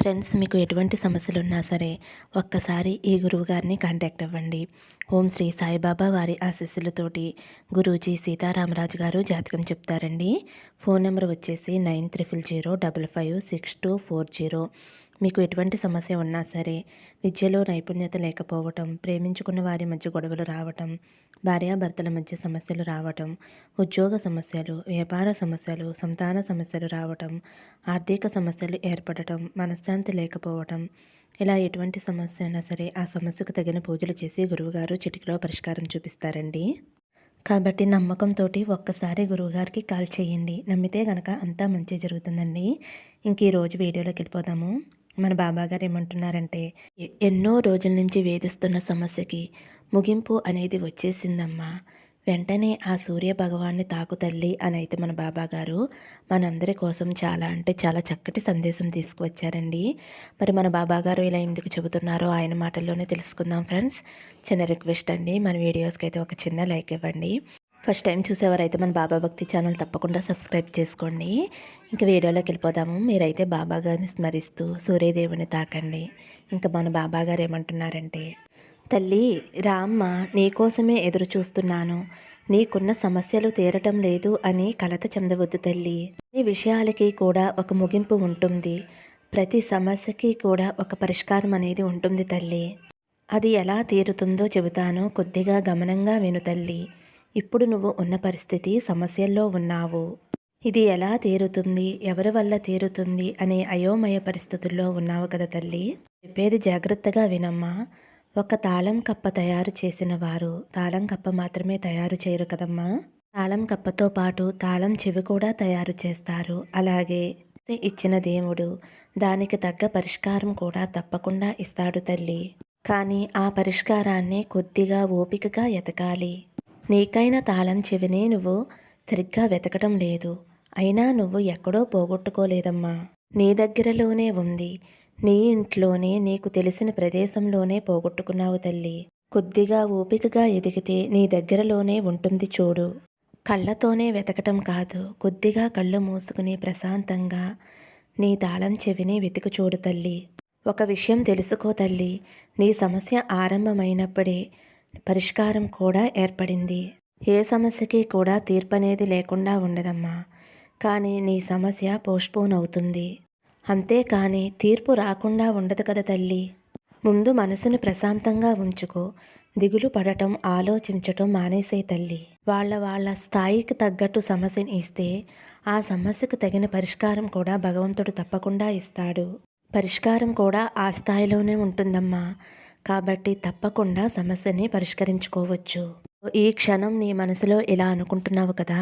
Friends మీకు ఎటువంటి సమస్యలు ఉన్నా సరే ఒక్కసారి ఈ గురువు గారిని కాంటాక్ట్ అవ్వండి. ఓం శ్రీ సాయిబాబా వారి ఆశీస్సులతోటి గురూజీ సీతారామరాజు గారు జాతకం చెప్తారండి. ఫోన్ నెంబర్ వచ్చేసి nine triple zero double five six two four zero. మీకు ఎటువంటి సమస్య ఉన్నా సరే విద్యలో నైపుణ్యత లేకపోవటం ప్రేమించుకున్న వారి మధ్య గొడవలు రావటం భార్యాభర్తల మధ్య సమస్యలు రావటం ఉద్యోగ సమస్యలు వ్యాపార సమస్యలు సంతాన సమస్యలు రావటం ఆర్థిక సమస్యలు ఏర్పడటం మనశ్శాంతి లేకపోవటం ఇలా ఎటువంటి సమస్య అయినా సరే ఆ సమస్యకు తగిన పూజలు చేసి గురువుగారు చిటికలో పరిష్కారం చూపిస్తారండి. కాబట్టి నమ్మకంతో ఒక్కసారి గురువుగారికి కాల్ చేయండి. నమ్మితే కనుక అంతా మంచి జరుగుతుందండి. ఇంక ఈరోజు వీడియోలోకి వెళ్ళిపోదాము. మన బాబాగారు ఏమంటున్నారంటే ఎన్నో రోజుల నుంచి వేధిస్తున్న సమస్యకి ముగింపు అనేది వచ్చేసిందమ్మా. వెంటనే ఆ సూర్య భగవాన్ని తాకు తల్లి అని అయితే మన బాబా గారు మనందరి కోసం చాలా అంటే చాలా చక్కటి సందేశం తీసుకువచ్చారండి. మరి మన బాబా గారు ఇలా ఎందుకు చెబుతున్నారో ఆయన మాటల్లోనే తెలుసుకుందాం ఫ్రెండ్స్. చిన్న రిక్వెస్ట్ అండి మన వీడియోస్కి అయితే ఒక చిన్న లైక్ ఇవ్వండి. ఫస్ట్ టైం చూసేవారైతే మన బాబా భక్తి ఛానల్ తప్పకుండా సబ్స్క్రైబ్ చేసుకోండి. ఇంకా వీడియోలోకి వెళ్ళిపోదాము. మీరైతే బాబా గారిని స్మరిస్తూ సూర్యదేవుని తాకండి. ఇంకా మన బాబా గారు ఏమంటున్నారంటే తల్లి రామ్మ నీకోసమే ఎదురు చూస్తున్నాను. నీకున్న సమస్యలు తీరటం లేదు అని కలత చెందవద్దు తల్లి. ఈ విషయాలకి కూడా ఒక ముగింపు ఉంటుంది. ప్రతి సమస్యకి కూడా ఒక పరిష్కారం అనేది ఉంటుంది తల్లి. అది ఎలా తీరుతుందో చెబుతాను. కొద్దిగా గమనంగా విను తల్లి. ఇప్పుడు నువ్వు ఉన్న పరిస్థితి సమస్యల్లో ఉన్నావు. ఇది ఎలా తీరుతుంది? ఎవరి వల్ల తీరుతుంది? అనే అయోమయ పరిస్థితుల్లో ఉన్నావు కదా తల్లి. చెప్పేది జాగ్రత్తగా వినమ్మా. ఒక తాళం కప్ప తయారు చేసిన వారు తాళం కప్ప మాత్రమే తయారు చేయరు కదమ్మా. తాళం కప్పతో పాటు తాళం చెవి కూడా తయారు చేస్తారు. అలాగే ఇచ్చిన దేవుడు దానికి తగ్గ పరిష్కారం కూడా తప్పకుండా ఇస్తాడు తల్లి. కానీ ఆ పరిష్కారాన్ని కొద్దిగా ఓపికగా ఎతకాలి. నీకైన తాళం చెవిని నువ్వు సరిగ్గా వెతకటం లేదు. అయినా నువ్వు ఎక్కడో పోగొట్టుకోలేదమ్మా. నీ దగ్గరలోనే ఉంది. నీ ఇంట్లోనే నీకు తెలిసిన ప్రదేశంలోనే పోగొట్టుకున్నావు తల్లి. కొద్దిగా ఓపికగా ఎదిగితే నీ దగ్గరలోనే ఉంటుంది చూడు. కళ్ళతోనే వెతకటం కాదు. కొద్దిగా కళ్ళు మూసుకుని ప్రశాంతంగా నీ తాళం చెవిని వెతుకు చూడు తల్లి. ఒక విషయం తెలుసుకో తల్లి. నీ సమస్య ఆరంభమైనప్పుడే పరిష్కారం కూడా ఏర్పడింది. ఏ సమస్యకి కూడా తీర్పు అనేది లేకుండా ఉండదమ్మా. కానీ నీ సమస్య పోస్ట్పోన్ అవుతుంది. అంతేకాని తీర్పు రాకుండా ఉండదు కదా తల్లి. ముందు మనసును ప్రశాంతంగా ఉంచుకో. దిగులు పడటం ఆలోచించటం మానేసే తల్లి. వాళ్ళ వాళ్ళ స్థాయికి తగ్గట్టు సమస్యని ఇస్తే ఆ సమస్యకు తగిన పరిష్కారం కూడా భగవంతుడు తప్పకుండా ఇస్తాడు. పరిష్కారం కూడా ఆ స్థాయిలోనే ఉంటుందమ్మా. కాబట్టి తప్పకుండా సమస్యని పరిష్కరించుకోవచ్చు. ఈ క్షణం నీ మనసులో ఇలా అనుకుంటున్నావు కదా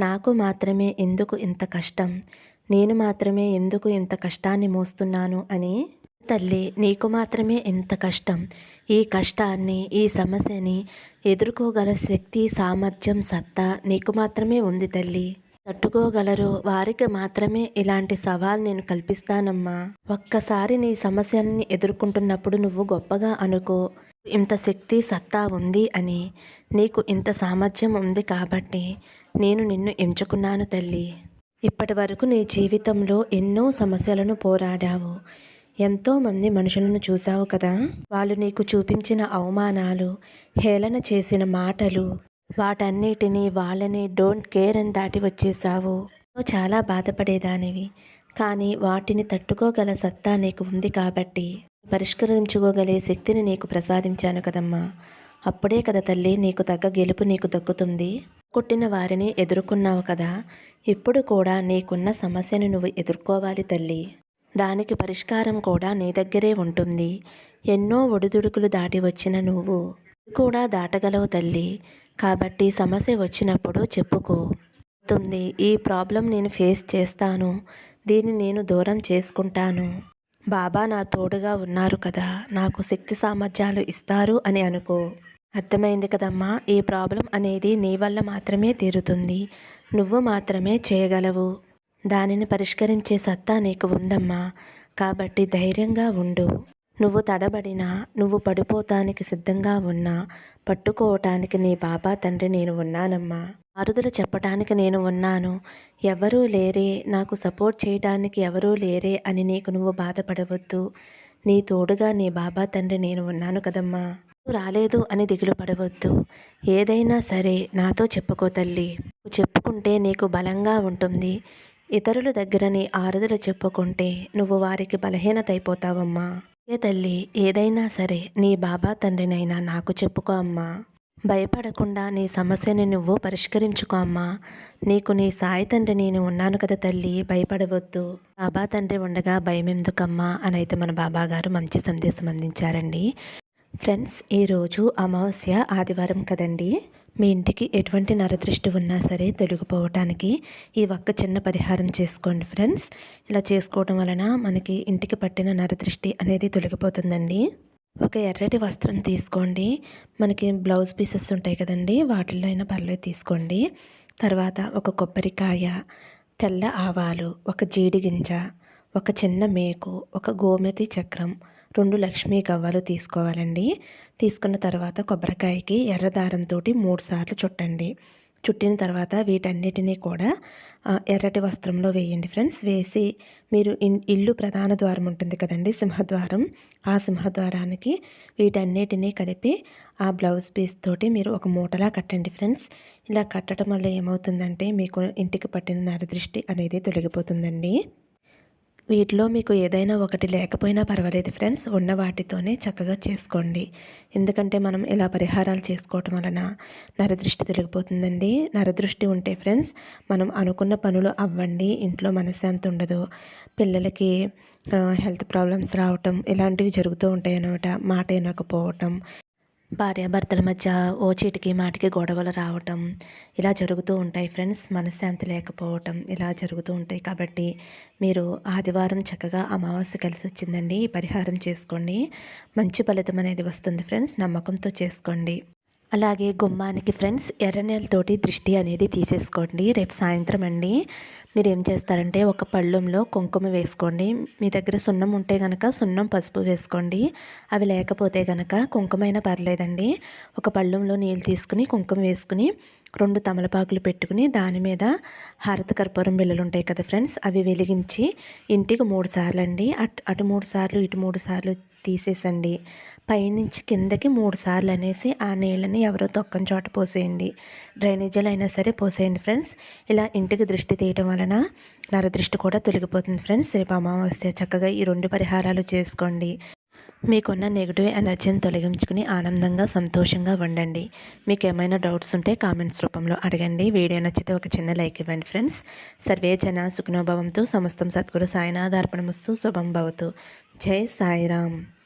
నాకు మాత్రమే ఎందుకు ఇంత కష్టం? నేను మాత్రమే ఎందుకు ఇంత కష్టాన్ని మోస్తున్నాను అని? తల్లి నీకు మాత్రమే ఎంత కష్టం. ఈ కష్టాన్ని ఈ సమస్యని ఎదుర్కోగల శక్తి సామర్థ్యం సత్తా నీకు మాత్రమే ఉంది తల్లి. తట్టుకోగలరు? వారికి మాత్రమే ఇలాంటి సవాల్ నేను కల్పిస్తానమ్మా. ఒక్కసారి నీ సమస్యల్ని ఎదుర్కొంటున్నప్పుడు నువ్వు గొప్పగా అనుకో. ఇంత శక్తి సత్తా ఉంది అని. నీకు ఇంత సామర్థ్యం ఉంది కాబట్టి నేను నిన్ను ఎంచుకున్నాను తల్లి. ఇప్పటి వరకు నీ జీవితంలో ఎన్నో సమస్యలను పోరాడావు. ఎంతోమంది మనుషులను చూశావు కదా? వాళ్ళు నీకు చూపించిన అవమానాలు హేళన చేసిన మాటలు వాటన్నిటినీ వాళ్ళని డోంట్ కేర్ అని దాటి వచ్చేసావు చాలా బాధపడేదానివి. కానీ వాటిని తట్టుకోగల సత్తా నీకు ఉంది కాబట్టి. పరిష్కరించుకోగలే శక్తిని నీకు ప్రసాదించాను కదమ్మా. అప్పుడే కదా తల్లి నీకు తగ్గ గెలుపు నీకు దక్కుతుంది. కొట్టిన వారిని ఎదుర్కొన్నావు కదా. ఇప్పుడు కూడా నీకున్న సమస్యను నువ్వు ఎదుర్కోవాలి తల్లి. దానికి పరిష్కారం కూడా నీ దగ్గరే ఉంటుంది. ఎన్నో ఒడిదుడుకులు దాటి వచ్చిన నువ్వు. కూడా దాటగలవు తల్లి. కాబట్టి సమస్య వచ్చినప్పుడు చెప్పుకో. తుంది ఈ ప్రాబ్లం నేను ఫేస్ చేస్తాను. దీన్ని నేను దూరం చేసుకుంటాను. బాబా నా తోడుగా ఉన్నారు కదా. నాకు శక్తి సామర్థ్యాలు ఇస్తారు అని అనుకో. అర్థమైంది కదమ్మా. ఈ ప్రాబ్లం అనేది నీ వల్ల మాత్రమే తీరుతుంది. నువ్వు మాత్రమే చేయగలవు. దానిని పరిష్కరించే సత్తా నీకు ఉందమ్మా. కాబట్టి ధైర్యంగా ఉండు. నువ్వు తడబడినా నువ్వు పడిపోతానికి సిద్ధంగా ఉన్నా పట్టుకోవటానికి నీ బాబా తండ్రి నేను ఉన్నానమ్మా. అరుదులు చెప్పటానికి నేను ఉన్నాను. ఎవరూ లేరే నాకు సపోర్ట్ చేయడానికి ఎవరూ లేరే అని నీకు నువ్వు బాధపడవద్దు. నీ తోడుగా నీ బాబా తండ్రి నేను ఉన్నాను కదమ్మా. నువ్వు రాలేదు అని దిగులు పడవద్దు. ఏదైనా సరే నాతో చెప్పుకో తల్లి. నువ్వు చెప్పుకుంటే నీకు బలంగా ఉంటుంది. ఇతరుల దగ్గర నీ ఆరుదలు చెప్పుకుంటే నువ్వు వారికి బలహీనత అయిపోతావమ్మా ఏ తల్లి ఏదైనా సరే నీ బాబా తండ్రినైనా నాకు చెప్పుకో అమ్మా. భయపడకుండా నీ సమస్యని నువ్వు పరిష్కరించుకో అమ్మా. నీకు నీ సాయి తండ్రి నేను ఉన్నాను కదా తల్లి భయపడవద్దు. బాబా తండ్రి ఉండగా భయం ఎందుకమ్మా అని అయితే మన బాబా గారు మంచి సందేశం అందించారండి. ఫ్రెండ్స్ ఈరోజు అమావాస్య ఆదివారం కదండి. మీ ఇంటికి ఎటువంటి నరదృష్టి ఉన్నా సరే తొలగిపోవటానికి ఈ ఒక్క చిన్న పరిహారం చేసుకోండి ఫ్రెండ్స్. ఇలా చేసుకోవడం వలన మనకి ఇంటికి పట్టిన నరదృష్టి అనేది తొలగిపోతుందండి. ఒక ఎర్రటి వస్త్రం తీసుకోండి. మనకి బ్లౌజ్ పీసెస్ ఉంటాయి కదండి వాటిల్లో అయినా పర్లేదు తీసుకోండి. తర్వాత ఒక కొబ్బరికాయ తెల్ల ఆవాలు ఒక జీడి గింజ ఒక చిన్న మేకు ఒక గోమతి చక్రం రెండు లక్ష్మీ గవ్వలు తీసుకోవాలండి. తీసుకున్న తర్వాత కొబ్బరికాయకి ఎర్ర దారంతో మూడు సార్లు చుట్టండి. చుట్టిన తర్వాత వీటన్నిటినీ కూడా ఎర్రటి వస్త్రంలో వేయండి ఫ్రెండ్స్. వేసి మీరు ఇల్లు ప్రధాన ద్వారం ఉంటుంది కదండి సింహద్వారం. ఆ సింహద్వారానికి వీటన్నిటినీ కలిపి ఆ బ్లౌజ్ పీస్ తోటి మీరు ఒక మూటలా కట్టండి ఫ్రెండ్స్. ఇలా కట్టడం వల్ల ఏమవుతుందంటే మీకు ఇంటికి పట్టిన నరదృష్టి అనేది తొలగిపోతుందండి. వీటిలో మీకు ఏదైనా ఒకటి లేకపోయినా పర్వాలేదు ఫ్రెండ్స్. ఉన్న వాటితోనే చక్కగా చేసుకోండి. ఎందుకంటే మనం ఇలా పరిహారాలు చేసుకోవటం వలన నరదృష్టి తొలగిపోతుందండి. నరదృష్టి ఉంటే ఫ్రెండ్స్ మనం అనుకున్న పనులు అవ్వండి. ఇంట్లో మనశ్శాంతి ఉండదు. పిల్లలకి హెల్త్ ప్రాబ్లమ్స్ రావటం ఇలాంటివి జరుగుతూ ఉంటాయి అన్నమాట మాట వినకపోవటం భార్యాభర్తల మధ్య ఓ చీటికి మాటికి గొడవలు రావటం ఇలా జరుగుతూ ఉంటాయి ఫ్రెండ్స్. మనశ్శాంతి లేకపోవటం ఇలా జరుగుతూ ఉంటాయి. కాబట్టి మీరు ఆదివారం చక్కగా అమావాస్య కలిసి వచ్చిందండి. పరిహారం చేసుకోండి. మంచి ఫలితం అనేది వస్తుంది ఫ్రెండ్స్. నమ్మకంతో చేసుకోండి. అలాగే గుమ్మానికి ఫ్రెండ్స్ ఎర్ర నెలతోటి దృష్టి అనేది తీసేసుకోండి. రేపు సాయంత్రం అండి. మీరు ఏం చేస్తారంటే ఒక పళ్ళెంలో కుంకుమ వేసుకోండి. మీ దగ్గర సున్నం ఉంటే కనుక సున్నం పసుపు వేసుకోండి. అవి లేకపోతే కనుక కుంకుమైనా పర్లేదండి. ఒక పళ్ళెంలో నీళ్ళు తీసుకుని కుంకుమ వేసుకుని రెండు తమలపాకులు పెట్టుకుని దాని మీద హారత కర్పూరం బిళ్ళలు ఉంటాయి కదా ఫ్రెండ్స్ అవి వెలిగించి ఇంటికి మూడు సార్లు అండి అటు అటు మూడు సార్లు ఇటు మూడు సార్లు తీసేసండి. పైనుంచి కిందకి మూడు సార్లు అనేసి ఆ నీళ్ళని ఎవరో తొక్కని చోట పోసేయండి. డ్రైనేజీలు అయినా సరే పోసేయండి ఫ్రెండ్స్. ఇలా ఇంటికి దృష్టి తీయటం వలన నరదృష్టి కూడా తొలగిపోతుంది ఫ్రెండ్స్. రేపు అమావాస్య చక్కగా ఈ రెండు పరిహారాలు చేసుకోండి. మీకున్న నెగిటివ్ ఎనర్జీని తొలగించుకుని ఆనందంగా సంతోషంగా ఉండండి. మీకు ఏమైనా డౌట్స్ ఉంటే కామెంట్స్ రూపంలో అడగండి. వీడియో నచ్చితే ఒక చిన్న లైక్ ఇవ్వండి ఫ్రెండ్స్. సర్వే జన సుఖనోభవంతో. సమస్తం సద్గురు సాయినాథార్పణమస్తు. శుభం భవతు. జై సాయిరామ్.